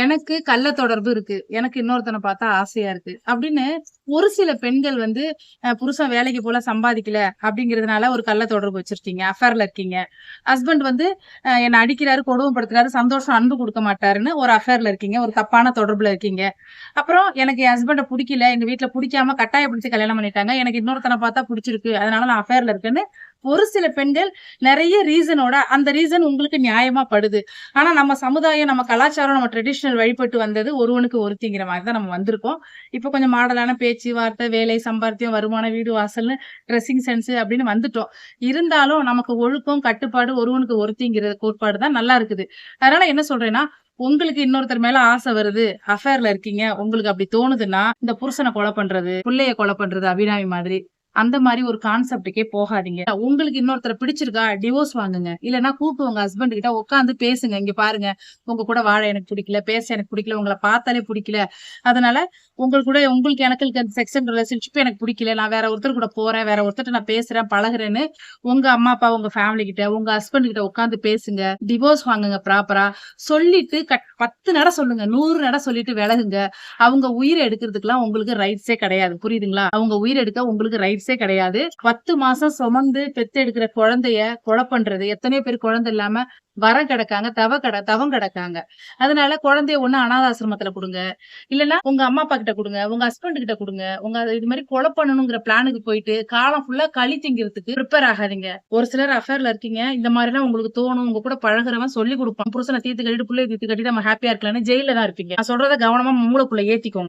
எனக்கு கள்ள தொடர்பு இருக்கு. எனக்கு இன்னொருத்தனை பார்த்தா ஆசையா இருக்கு. அப்படின்னு ஒரு சில பெண்கள் வந்து புருஷன் வேலைக்கு போல சம்பாதிக்கல அப்படிங்கிறதுனால ஒரு கள்ள தொடர்பு வச்சிருக்கீங்க அஃபேர்ல இருக்கீங்க. ஹஸ்பண்ட் வந்து என்னை அடிக்கிறாரு கொடுமைப்படுத்துறாரு சந்தோஷம் அன்பு கொடுக்க மாட்டாருன்னு ஒரு அஃபேர்ல இருக்கீங்க ஒரு தப்பான தொடர்புல இருக்கீங்க. அப்புறம் எனக்கு என் ஹஸ்பண்டை பிடிக்கல எங்க வீட்டுல பிடிக்காம கட்டாயப்படுத்தி கல்யாணம் பண்ணிட்டாங்க எனக்கு இன்னொருத்தனை பார்த்தா பிடிச்சிருக்கு அதனால நான் அஃபேர்ல இருக்கேன்னு ஒரு சில பெண்கள் நிறைய ரீசனோட அந்த ரீசன் உங்களுக்கு நியாயமா படுது. ஆனா நம்ம சமுதாயம் நம்ம கலாச்சாரம் நம்ம ட்ரெடிஷனல் வழிபட்டு வந்தது ஒருவனுக்கு ஒருத்திங்கிற மாதிரி தான் நம்ம வந்திருக்கோம். இப்போ கொஞ்சம் மாடலான பேச்சு வார்த்தை வேலை சம்பாத்தியம் வருமானம் வீடு வாசல்னு ட்ரெஸ்ஸிங் சென்ஸ் அப்படின்னு வந்துட்டோம். இருந்தாலும் நமக்கு ஒழுக்கம் கட்டுப்பாடு ஒருவனுக்கு ஒருத்திங்கிற கோட்பாடு தான் நல்லா இருக்குது. அதனால என்ன சொல்றேன்னா உங்களுக்கு இன்னொருத்தர் மேல ஆசை வருது அஃபேர்ல இருக்கீங்க உங்களுக்கு அப்படி தோணுதுன்னா இந்த புருஷனை கொலை பண்றது பிள்ளைய கொலை பண்றது அபிராமி மாதிரி அந்த மாதிரி ஒரு கான்செப்டுக்கே போகாதீங்க. உங்களுக்கு இன்னொருத்தரை பிடிச்சிருக்கா டிவோர்ஸ் வாங்குங்க. இல்லைன்னா கூப்பிட்டு உங்க ஹஸ்பண்ட் கிட்ட உட்காந்து பேசுங்க. இங்க பாருங்க உங்க கூட வாழ எனக்கு பிடிக்கல பேச எனக்கு பிடிக்கல உங்களை பார்த்தாலே பிடிக்கல. அதனால உங்களுக்கு கூட உங்களுக்கு எனக்கு இருக்க செக்ஷன் ரிலேஷன்ஷிப் எனக்கு பிடிக்கல. நான் வேற ஒருத்தர் கூட போறேன் வேற ஒருத்தர் நான் பேசுறேன் பழகுறேன்னு உங்க அம்மா அப்பா உங்க ஃபேமிலி கிட்ட உங்க ஹஸ்பண்ட் கிட்ட உட்காந்து பேசுங்க. டிவோர்ஸ் வாங்குங்க ப்ராப்பரா சொல்லிட்டு கட்- பத்து நட சொல்லுங்க நூறு நட சொல்லிட்டு விலகுங்க. அவங்க உயிரை எடுக்கிறதுக்குலாம் உங்களுக்கு ரைட்ஸே கிடையாது. புரியுதுங்களா? அவங்க உயிர் எடுக்க உங்களுக்கு ரைட்ஸ் கிடையாது. பத்து மாசம் சுமந்து பெத்து எடுக்கிற குழந்தைய கொலை பண்றது எத்தனையோ பேர் குழந்தை இல்லாம வரம் கிடக்காங்க தவ கட தவம் கிடக்காங்க. அதனால குழந்தைய ஒண்ணு அனாதாசிரமத்துல கொடுங்க. இல்லைன்னா உங்க அம்மா அப்பா கிட்ட கொடுங்க உங்க ஹஸ்பண்ட் கிட்ட கொடுங்க. உங்க இது மாதிரி கொலை பண்ணணுங்கிற பிளானுக்கு போயிட்டு காலம் ஃபுல்லா களி திங்கிறதுக்கு ப்ரிப்பேர் ஆகாதீங்க. ஒரு சிலர் அஃபேர்ல இருக்கீங்க இந்த மாதிரி எல்லாம் உங்களுக்கு தோணும் உங்க கூட பழகுறவன் சொல்லி கொடுப்பான். புருஷனை தீர்த்து கட்டிட்டு பிள்ளை தீர்த்து கட்டிட்டு நம்ம ஹாப்பியா இருக்கலாம்னு ஜெயில தான் இருப்பீங்க. நான் சொல்றத கவனமா மூளைக்குள்ள ஏத்திக்கோங்க.